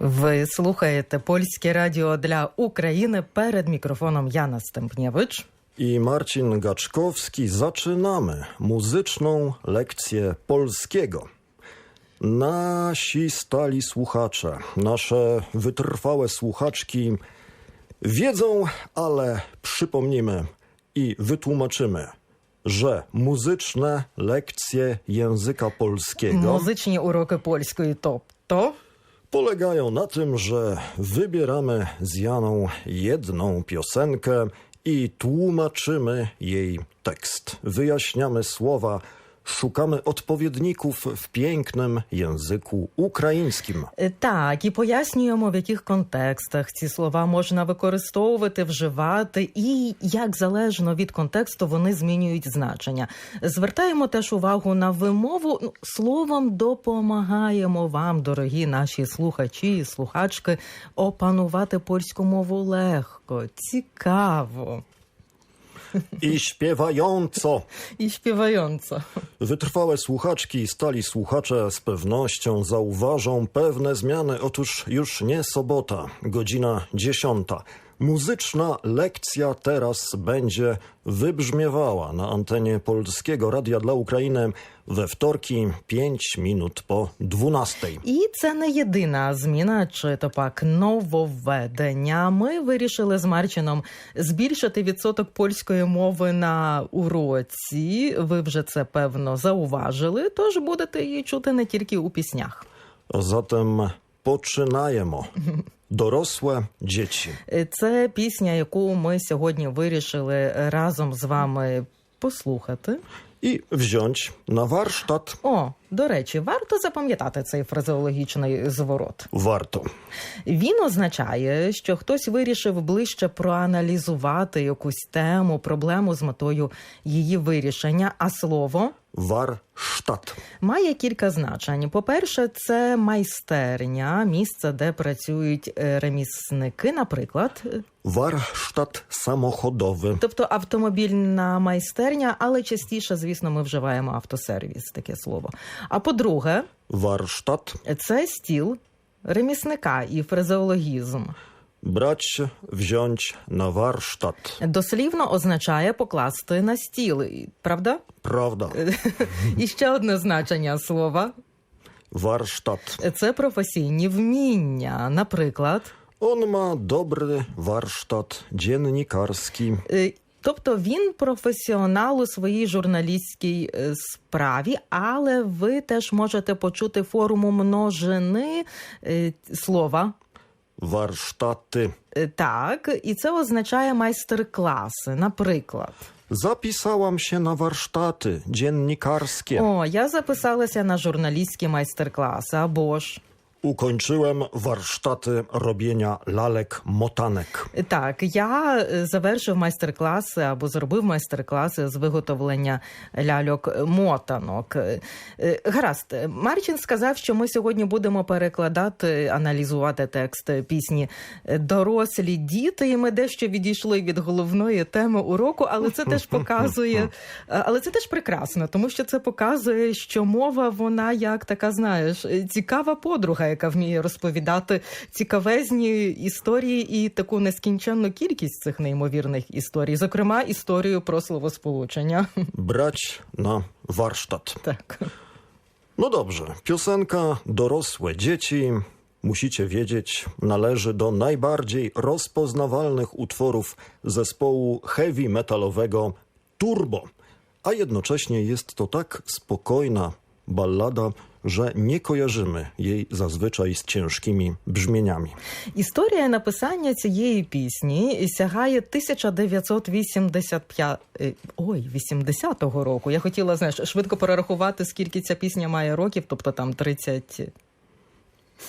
Ви слухаєте польське радіо для України перед мікрофоном Jana Stępniewicz. I Marcin Gaczkowski. Zaczynamy muzyczną lekcję polskiego. Nasi stali słuchacze, nasze wytrwałe słuchaczki wiedzą, ale przypomnimy i wytłumaczymy, że muzyczne lekcje języka polskiego. Muzyczne uroki polskiego to to? Polegają na tym, że wybieramy z Janą jedną piosenkę i tłumaczymy jej tekst. Wyjaśniamy słowa szukamy odpowiedników w pięknym języku. Е, Так, і пояснюємо, в яких контекстах ці слова можна використовувати, вживати, і як залежно від контексту вони змінюють значення. Звертаємо теж увагу на вимову. Словом, допомагаємо вам, дорогі наші слухачі і слухачки, опанувати польську мову легко, цікаво I śpiewająco. I śpiewająco. Wytrwałe słuchaczki i stali słuchacze z pewnością zauważą pewne zmiany. Otóż już nie sobota, godzina dziesiąta. Muzyczna lekcja teraz będzie wybrzmiewała na antenie Polskiego Radia dla Ukrainy we wtorki 5 minut po 12. І це не єдина зміна, чи то пак нововведення. Ми вирішили з Марчином збільшити відсоток польської мови на уроці. Ви вже це певно зауважили, тож будете її чути не тільки у піснях. Zatem poczynajmy. Dorosłe dzieci. Це пісня, яку ми сьогодні вирішили разом з вами послухати. I wziąć na warsztat О, до речі, варто запам'ятати цей фразеологічний зворот. warto. Він означає, що хтось вирішив ближче проаналізувати якусь тему, проблему з метою її вирішення. А слово Warsztat. має кілька значень. По-перше, це майстерня, місце, де працюють е, ремісники, наприклад, Warsztat samochodowy. тобто автомобільна майстерня, але частіше, звісно, ми вживаємо автосервіс, таке слово. А по-друге, Warsztat. це стіл ремісника і фразеологізм. Brać, wziąć na warsztat. Дослівно означає покласти на стіл, І- правда? І ще одне значення слова Warsztat. це професійні вміння. Наприклад, On ma dobry warsztat dziennikarski. е, тобто він професіонал у своїй журналістській е, справі, але ви теж можете почути форму множини е, слова. Warsztaty. Е, Так, і це означає майстер-класи. Наприклад, Zapisałam się na warsztaty dziennikarskie. о, я записалася на журналістські майстер-класи, або ж. Ukończyłem warsztaty robienia lalek motanek. Так, я е, завершив майстер-класи або зробив майстер-класи з виготовлення ляльок-мотанок. Е, е, Гаразд, Марчин сказав, що ми сьогодні будемо перекладати, аналізувати текст пісні Дорослі діти, і ми дещо відійшли від головної теми уроку, але це теж показує, але це теж прекрасно, тому що це показує, що мова вона як така, знаєш, цікава подруга, яка вміє розповідати цікавезні історії і таку нескінченну кількість цих неймовірних історій, зокрема історію про словосполучення. Brać na warsztat. Так. No dobrze, piosenka Dorosłe dzieci, musicie wiedzieć, należy do najbardziej rozpoznawalnych utworów zespołu heavy metalowego Turbo, a jednocześnie jest to tak spokojna ballada, że nie kojarzymy jej zazwyczaj z ciężkimi brzmieniami. Історія написання цієї пісні сягає 1985... е, Ой, 80-го року. Я хотіла, знаєш, швидко перерахувати, скільки ця пісня має років, тобто там 30...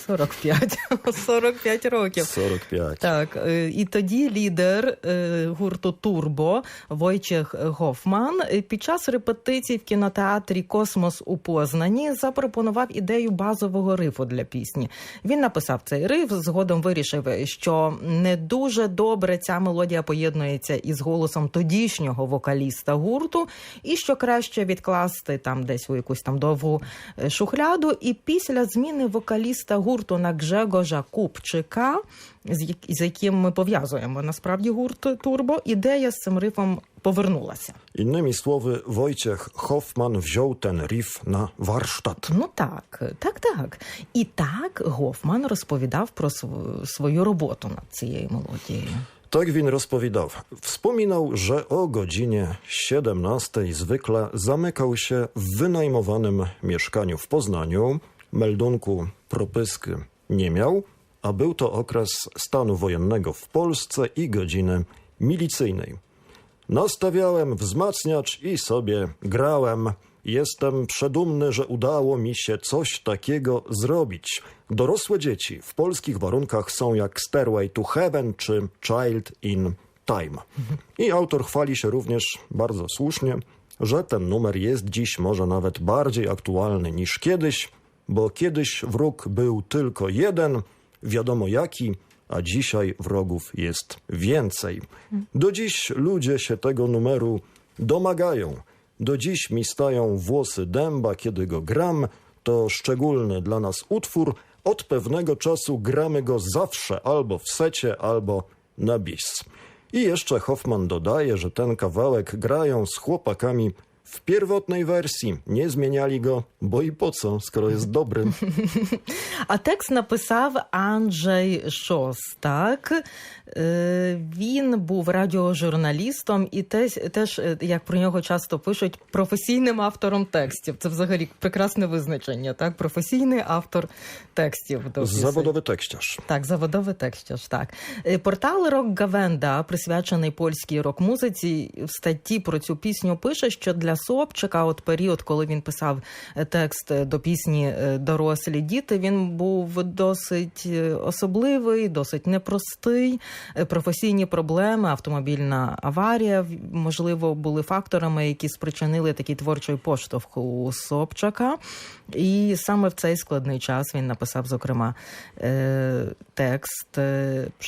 45. 45 років. 45. Так, е, і тоді лідер е, гурту Турбо Войчех Гофман е, під час репетицій в кінотеатрі Космос у Познані запропонував ідею базового рифу для пісні. Він написав цей риф, згодом вирішив, що не дуже добре ця мелодія поєднується із голосом тодішнього вокаліста гурту, і що краще відкласти там десь у якусь там довгу шухляду. І після зміни вокаліста гурту на Гжегожа Купчика, з як- з яким ми пов'язуємо насправді гурт Турбо, ідея з цим рифом повернулася. Innymi słowy, Wojciech Hoffman wziął ten riff na warsztat. Ну так, так, так. І так Гофман розповідав про св- свою роботу над цією мелодією. Tak win rozpowiadał. Wspominał, że o godzinie 17 zwykle zamykał się w wynajmowanym mieszkaniu w Poznaniu. Meldunku propysky nie miał, a był to okres stanu wojennego w Polsce i godziny milicyjnej. Nastawiałem wzmacniacz i sobie grałem. Jestem przedumny, że udało mi się coś takiego zrobić. Dorosłe dzieci w polskich warunkach są jak Stairway to Heaven czy Child in Time. I autor chwali się również bardzo słusznie, że ten numer jest dziś może nawet bardziej aktualny niż kiedyś, bo kiedyś wróg był tylko jeden, wiadomo jaki, a dzisiaj wrogów jest więcej. Do dziś ludzie się tego numeru domagają. Do dziś mi stają włosy dęba, kiedy go gram. To szczególny dla nas utwór. Od pewnego czasu gramy go zawsze albo w secie, albo na bis. I jeszcze Hoffman dodaje, że ten kawałek grają z chłopakami w pierwotnej wersji. Nie zmieniali go, bo i po co, skoro jest dobry. А текст написав Анджей Шостак. Е, Він був радіожурналістом і теж, теж, як про нього часто пишуть, професійним автором текстів. Це взагалі прекрасне визначення, так? Професійний автор текстів. Zawodowy tekściarz. Так, заводовий текст, так. Портал Рок Гавенда, присвячений польській рок-музиці, в статті про цю пісню пише, що для Собчика, от період, коли він писав е, текст е, до пісні е, Дорослі діти, він був досить особливий, досить непростий. Професійні проблеми, автомобільна аварія, можливо, були факторами, які спричинили такий творчий поштовх у Собчака. І саме в цей складний час він написав, зокрема, е, текст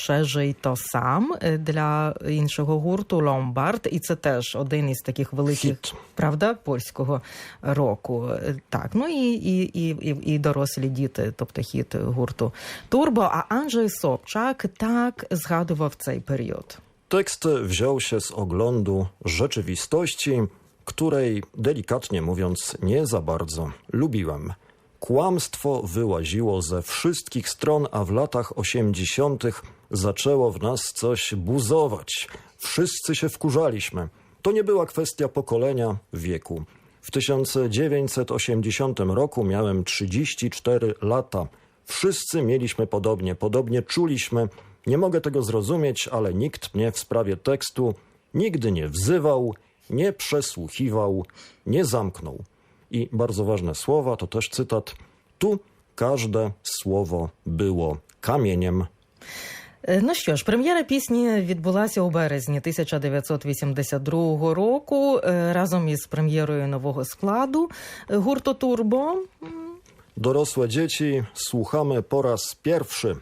Прежий то сам для іншого гурту Ломбард. І це теж один із таких великих Хіт. правда польського року. Е, Так, ну і, і, і, і, дорослі діти, тобто хіт гурту Турбо. А Анджей Собчак так згадував цей період. Tekst wziął się z oglądu rzeczywistości, której, delikatnie mówiąc, nie za bardzo lubiłem. Kłamstwo wyłaziło ze wszystkich stron, a w latach osiemdziesiątych zaczęło w nas coś buzować. Wszyscy się wkurzaliśmy. To nie była kwestia pokolenia, wieku. W 1980 roku miałem 34 lata. Wszyscy mieliśmy podobnie, podobnie czuliśmy. Nie mogę tego zrozumieć, ale nikt mnie w sprawie tekstu nigdy nie wzywał, nie przesłuchiwał, nie zamknął. I bardzo ważne słowa, to też cytat. Tu każde słowo było kamieniem. Е, Ну що ж, прем'єра пісні відбулася у березні 1982 року е, разом із прем'єрою нового складу е, гурту Турбо. Dorosłe dzieci, słuchamy po raz pierwszy.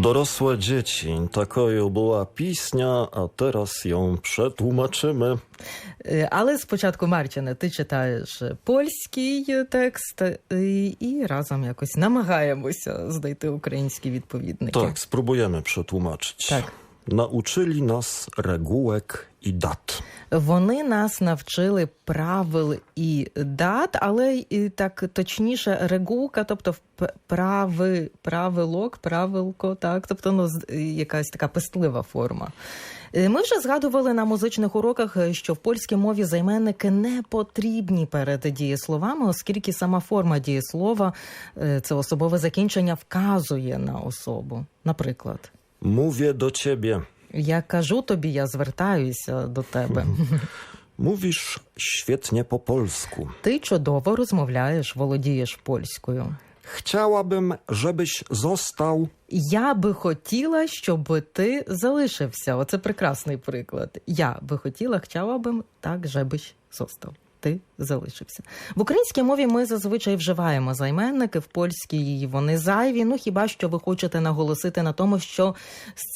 Dorosłe dzieci, takoju była pisnia, a teraz ją przetłumaczymy. Але спочатку, Марчине, ти читаєш польський текст і разом якось намагаємося знайти українські відповідники. Tak, spróbujemy przetłumaczyć. Tak. Nauczyli nas regułek i dat. Вони нас навчили правил і дат, але і так точніше регулка, тобто прави, правилок, правилко, так, тобто ну, якась така пестлива форма. Е, Ми вже згадували на музичних уроках, е, що в польській мові займенники не потрібні перед дієсловами, оскільки сама форма дієслова, е, це особове закінчення, вказує на особу. Наприклад. Mówię do ciebie. Я кажу тобі, я звертаюся до тебе. Mówisz świetnie po polsku. Ти чудово розмовляєш, володієш польською. Chciałabym, żebyś został. Я би хотіла, щоб ти залишився. Оце прекрасний приклад. Я би хотіла, би так, жебиш зостав. Ти залишився в українській мові. Ми зазвичай вживаємо займенники в польській. Вони зайві. Ну хіба що ви хочете наголосити на тому, що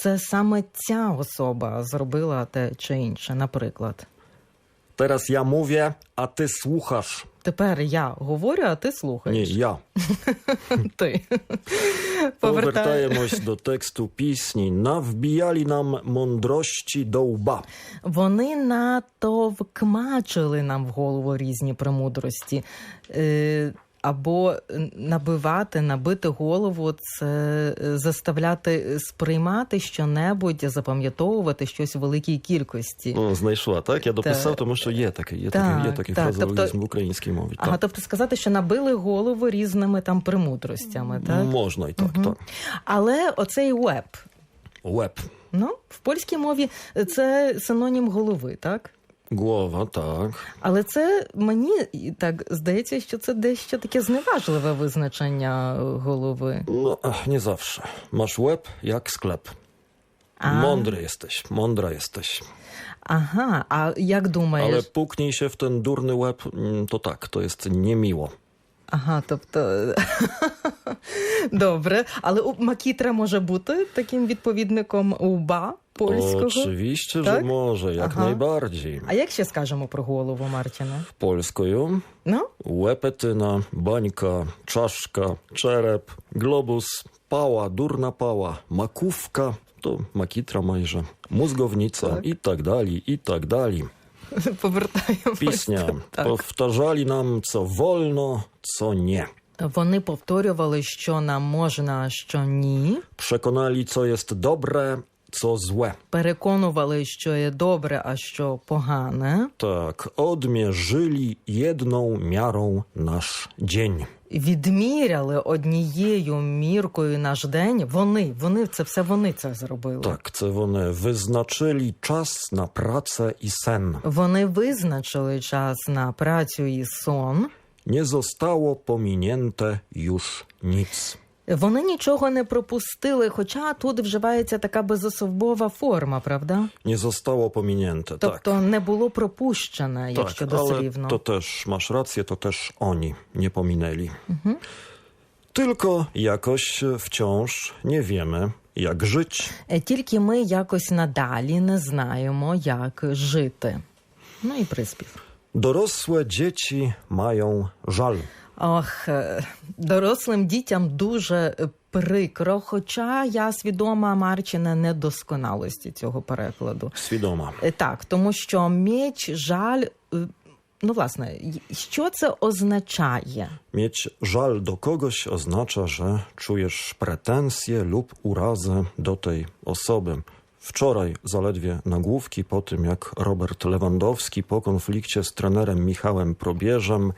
це саме ця особа зробила те чи інше, наприклад. Зараз я мовлю, а ти słuchasz. Tепер я говорю, а ти слухаєш. слухаєш. я. Ти Повертаємось до тексту пісні. Навбіяли нам мондрощі до лба. Вони натовкмачили нам в голову різні премудрості. Е, або набивати, набити голову це е, заставляти сприймати щонебудь, запам'ятовувати щось у великій кількості. Ну, знайшла, так? Я дописав, Так. тому що є такий, є Так, такий, є такий так, фразеологізм тобто- в українській мові. Ага, так. тобто сказати, що набили голову різними там премудростями, так? Можна і так, Мгм. так. Але оцей веб, Łeb, ну, в польській мові це синонім голови, так? Głowa, tak. Але це мені і так здається, що це дещо таке зневажливе визначення е, голови. No, ach, nie zawsze. Masz łeb jak sklep. A. Mądry jesteś, mądra jesteś. Ага, а як думаєш? Ale puknij się w ten durny łeb, mm, to tak, to jest niemiło. Ага, тобто добре. Але у- макітра може бути таким відповідником уба польського. Oczywiście, Tak? że może, jak Aha. najbardziej. А як ще скажемо про голову Марчина? Polskою Ну, łepetyna, bańka, czaszka, czerep, globus, pała, durna pała, makówka, to makitra majże, mózgownica Tak. i tak dalej, i tak dalej. повертаємося. Pisnia Tak. powtarzali nam, co wolno, co nie. Вони повторювали, що нам можна, а що ні. Przekonali, co jest dobre, co złe. Переконували, що є добре, а що погане. Tak, odmierzyli jedną miarą nasz dzień. Відміряли однією міркою наш день. Вони, вони це все вони це зробили. Tak, це вони wyznaczyli czas na pracę i sen. Вони визначили час на працю і сон. Nie zostało pominięte już nic. Вони нічого не пропустили, хоча тут вживається така безособова форма, правда? Nie zostało pominięte, Тобто не було пропущено, якщо Tak, ale дослівно. to też, masz rację, to też oni nie pominęli. Tylko jakoś wciąż nie wiemy, jak żyć. Тільки ми якось надалі не знаємо, як жити. Ну і приспів. Dorosłe dzieci mają żal. Ох, е, дорослим дітям дуже е, прикро, хоча я свідома Марчина недосконалості цього перекладу. Е, Так, тому що меч, жаль. е, Ну, власне, що це означає? Mieć żal do kogoś oznacza, że czujesz pretensje lub urazę do tej osoby. Wczoraj zaledwie nagłówki po tym, jak Robert Lewandowski po konflikcie z trenerem Michałem Probierzem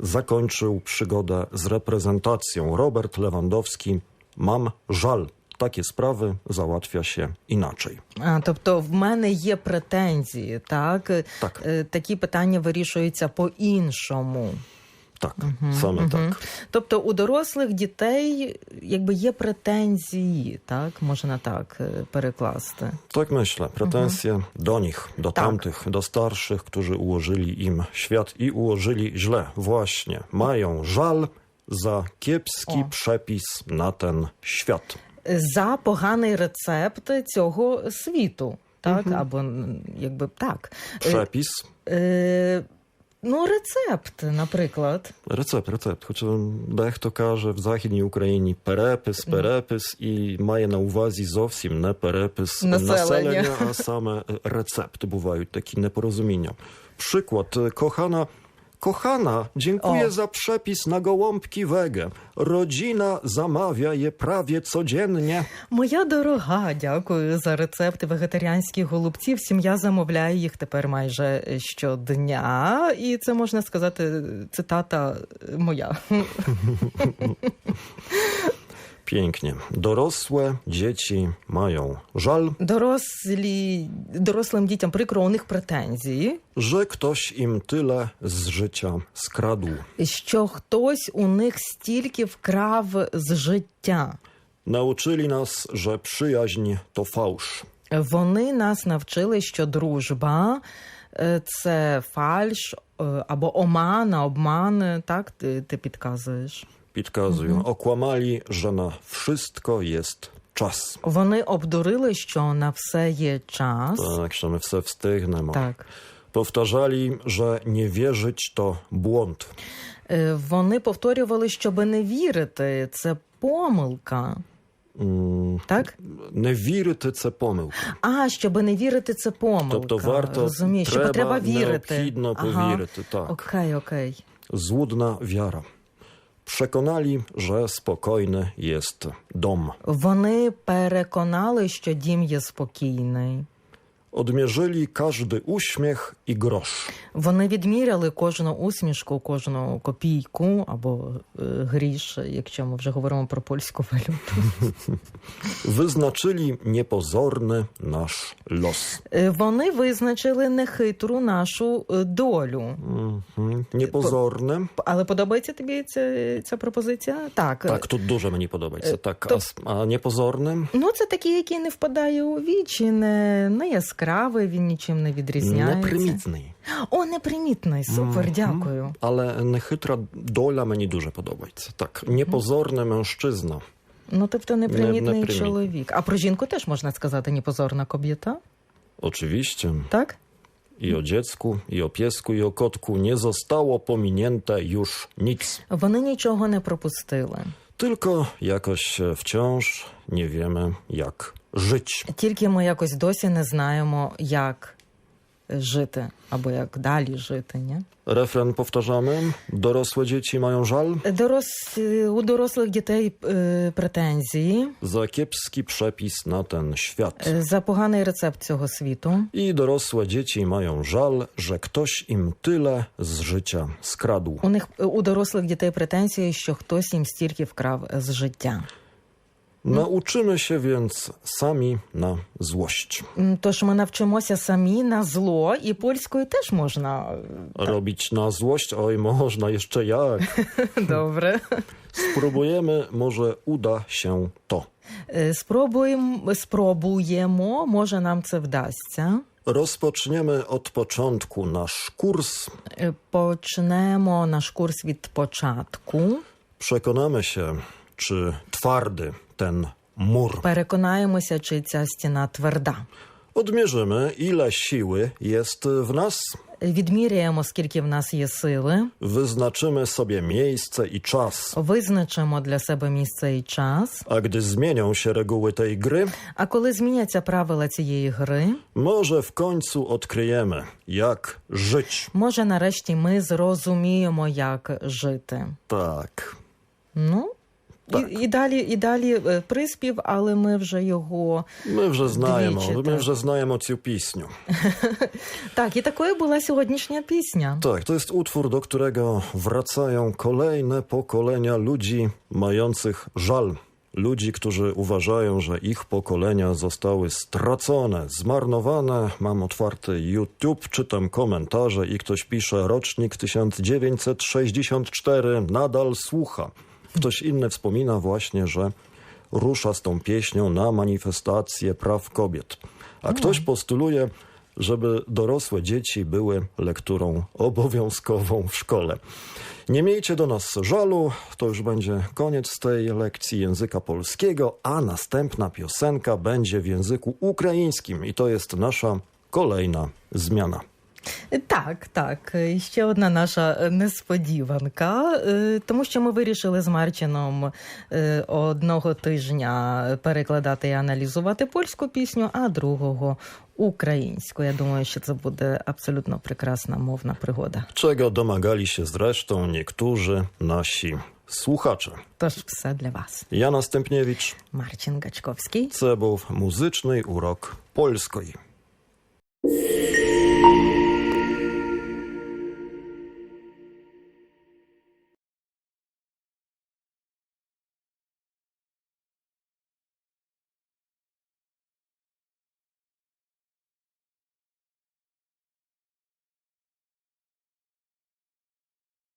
zakończył przygodę z reprezentacją. Robert Lewandowski, mam żal. Takie sprawy załatwia się inaczej. А, тобто, в мене є претензії, так? Так. Е, Такі питання вирішуються По-іншому. Tak, same tak. Тобто у дорослих дітей якби є претензії, так можна так е, перекласти. Tak myślę. Pretensje do nich, do Tak. tamtych, do starszych, którzy ułożyli im świat i ułożyli źle. Właśnie. Mają żal za kiepski O. przepis na ten świat. За поганий рецепт цього світу, так або якби так. Е, Przepis, Е, ну, рецепт, наприклад. Рецепт, рецепт. Хоча дехто каже в Західній Україні перепис, перепис і має на увазі зовсім не перепис Населення. населення, а саме рецепт. Бувають такі непорозуміння. Przykład. Kochana, kochana, dziękuję O. za przepis na gołąbki wege. Rodzina zamawia je prawie codziennie. Моя дорога, дякую за рецепти вегетаріанських голубців. Сім'я замовляє їх тепер майже щодня, і це можна сказати цитата моя. Pięknie. Dorosłe dzieci mają żal, Дорослі, дорослим дітям прикро, у них претензії, że ktoś im tyle z życia skradł. що хтось у них стільки вкрав з життя. Nauczyli nas, że przyjaźń to fałsz. Вони нас навчили, що дружба е, це фальш е, або омана, обман. Так ти, ти підказуєш. Підказую, okłamali, że na wszystko jest czas. Вони обдурили, що на все є час. Tak, że my все wstygniemy. Так. Powtarzali, że nie wierzyć to błąd. Е, Вони повторювали, щоби не вірити. Це помилка. Mm, Так? Не вірити це помилка. А, щоби не вірити, це помилка. Тобто варто Розумію, треба, треба вірити. необхідно повірити, так. Окей, окей. Złudna wiara. Przekonali, że spokojny jest dom. Вони переконали, що дім є спокійний. Odmierzyli każdy uśmiech i grosz. Вони відміряли кожну усмішку, кожну копійку або е, гріш, якщо ми вже говоримо про польську валюту. Wyznaczyli niepozorny nasz los. Е, Вони визначили нехитру нашу е, долю. Mhm. Niepozorny. Але подобається тобі ця, ця пропозиція? Так. Tak, тут дуже мені подобається. Так, то- а, непозорним? Ну, це такий, який не впадає у вічі, не, не яскравий, він нічим не відрізняється. Непримітний. О, непримітний. Супер, дякую. Ale нехитра доля мені дуже подобається. Так, niepozorny mężczyzna. Ну, тобто непримітний непримітний. чоловік. А про жінку теж можна сказати непозорна кобіта, Oczywiście. так? I o dziecku, i o piesku, i o kotku nie zostało pominięte już nic. Вони нічого не пропустили. Tylko jakoś wciąż nie wiemy, jak żyć. Тільки ми якось досі не знаємо, як жити або як далі жити. Ні? Refren powtarzamy. Dorosłe dzieci mają żal Дорос... У дорослих дітей е, претензії za kiepski przepis na ten świat. е, за поганий рецепт цього світу. I dorosłe dzieci mają żal, że ktoś im tyle z życia skradł. У них у дорослих дітей претензії, що хтось їм стільки вкрав з життя. Nauczymy się więc sami na złość. М, Тож ми навчимося самі на зло, і польською теж можна е, Robić na złość? Oj, można jeszcze jak. добре. Spróbujemy, może uda się to. Е, Спробуємо, спробуємо, може нам це вдасться. Rozpoczniemy od początku nasz kurs. Е, Почнемо наш курс від початку. Przekonamy się, czy twardy ten mur. Переконаємося, чи ця стіна тверда. Odmierzymy, ile siły jest w nas. Відміряємо, скільки в нас є сили, Wyznaczymy sobie miejsce i czas. визначимо для себе місце і час. A gdy zmienią się reguły tej gry, А коли зміняться правила цієї гри, może w końcu odkryjemy, jak żyć. може нарешті ми зрозуміємо, як жити. Tak. Ну Так. і, і далі, і далі е, приспів, але ми вже його My вже знаємо, Двічі, my так. вже знаємо цю пісню. так. І такою була сьогоднішня пісня. Tak, to jest utwór, do którego wracają kolejne pokolenia ludzi mających żal. Ludzi, którzy uważają, że ich pokolenia zostały stracone, zmarnowane. Mam otwarty YouTube, czytam komentarze i ktoś pisze rocznik 1964 nadal słucha. Ktoś inny wspomina właśnie, że rusza z tą pieśnią na manifestację praw kobiet. A ktoś postuluje, żeby dorosłe dzieci były lekturą obowiązkową w szkole. Nie miejcie do nas żalu, to już będzie koniec tej lekcji języka polskiego, a następna piosenka będzie w języku ukraińskim i to jest nasza kolejna zmiana. Так, так. І Ще одна наша несподіванка, е, тому що ми вирішили з Марчином е, одного тижня перекладати і аналізувати польську пісню, а другого українську. Я думаю, що це буде абсолютно прекрасна мовна пригода. Czego domagali się zresztą niektórzy nasi słuchacze. Тож все для вас. Jana Stępniewicz, Марчин Гачковський. Cebów, muzyczny urok polskiej.